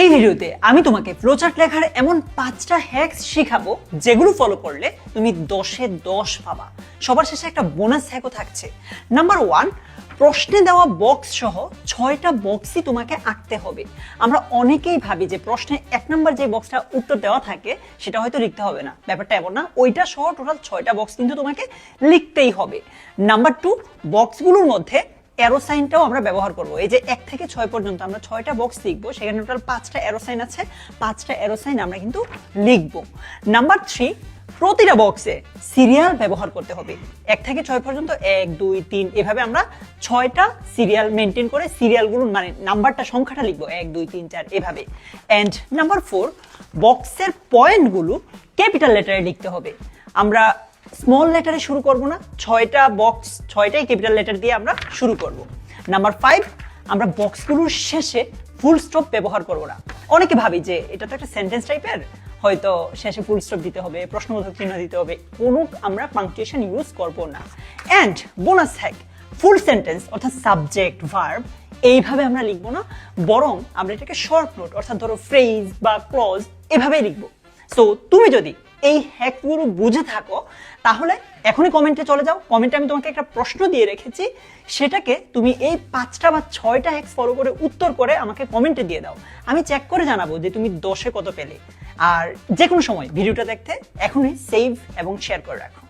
এই ভিডিওতে আমি তোমাকে ফ্লোচার্ট লেখার এমন পাঁচটা হ্যাকস শেখাবো, যেগুলো ফলো করলে তুমি দশে দশ পাবা। সবার শেষে একটা বোনাস হ্যাকও থাকছে। নাম্বার ওয়ান প্রশ্নে দেওয়া বক্স সহ ছয়টা বক্সই তোমাকে আঁকতে হবে। আমরা অনেকেই ভাবি যে প্রশ্নে এক নম্বর যে বক্সটা উত্তর দেওয়া থাকে, সেটা হয়তো লিখতে হবে না। ব্যাপারটা এমন না, ওইটা সহ টোটাল ছয়টা বক্স কিন্তু তোমাকে লিখতেই হবে। নাম্বার টু বক্সগুলোর মধ্যে অ্যারো সাইনটাও আমরা ব্যবহার করব। এই যে এক থেকে ছয় পর্যন্ত আমরা ছয়টা বক্স লিখব, সেখানে টোটাল পাঁচটা অ্যারো সাইন আছে। পাঁচটা অ্যারো সাইন আমরা কিন্তু লিখব। নাম্বার থ্রি প্রতিটা বক্সে সিরিয়াল ব্যবহার করতে হবে। এক থেকে ছয় পর্যন্ত, এক, দুই, তিন, এভাবে আমরা ছয়টা সিরিয়াল মেনটেন করে সিরিয়ালগুলো মানে নাম্বারটা সংখ্যাটা লিখব। এক, দুই, তিন, চার, এভাবে। অ্যান্ড নাম্বার ফোর বক্সের পয়েন্টগুলো ক্যাপিটাল লেটারে লিখতে হবে। আমরা স্মল লেটারে শুরু করব না, ছয়টা বক্স ছয়টাই ক্যাপিটাল লেটার দিয়ে আমরা শুরু করব। নাম্বার ফাইভ আমরা বক্সগুলোর শেষে ফুল স্টপ ব্যবহার করব না। অনেকে ভাবি যে এটা তো একটা সেন্টেন্স টাইপের হয়তো শেষে ফুল স্টপ দিতে হবে প্রশ্নবোধক চিহ্ন দিতে হবে, কোনো আমরা পাংচুয়েশন ইউজ করব না। And bonus hack full sentence অর্থাৎ সাবজেক্ট ভার্ব এইভাবে আমরা লিখব না, বরং আমরা এটাকে শর্ট নোট অর্থাৎ ধরো ফ্রেজ বা ক্লজ এভাবেই লিখব। সো তুমি যদি এই হ্যাকগুলো বুঝে থাকো, তাহলে এখনই কমেন্টে চলে যাও। কমেন্টে আমি তোমাকে একটা প্রশ্ন দিয়ে রেখেছি, সেটাকে তুমি এই পাঁচটা বা ছয়টা হ্যাক ফলো করে উত্তর করে আমাকে কমেন্টে দিয়ে দাও। আমি চেক করে জানাব যে তুমি দশে কত পেলে। আর যে কোনো সময় ভিডিওটা দেখতে এখনই সেভ এবং শেয়ার করে রাখো।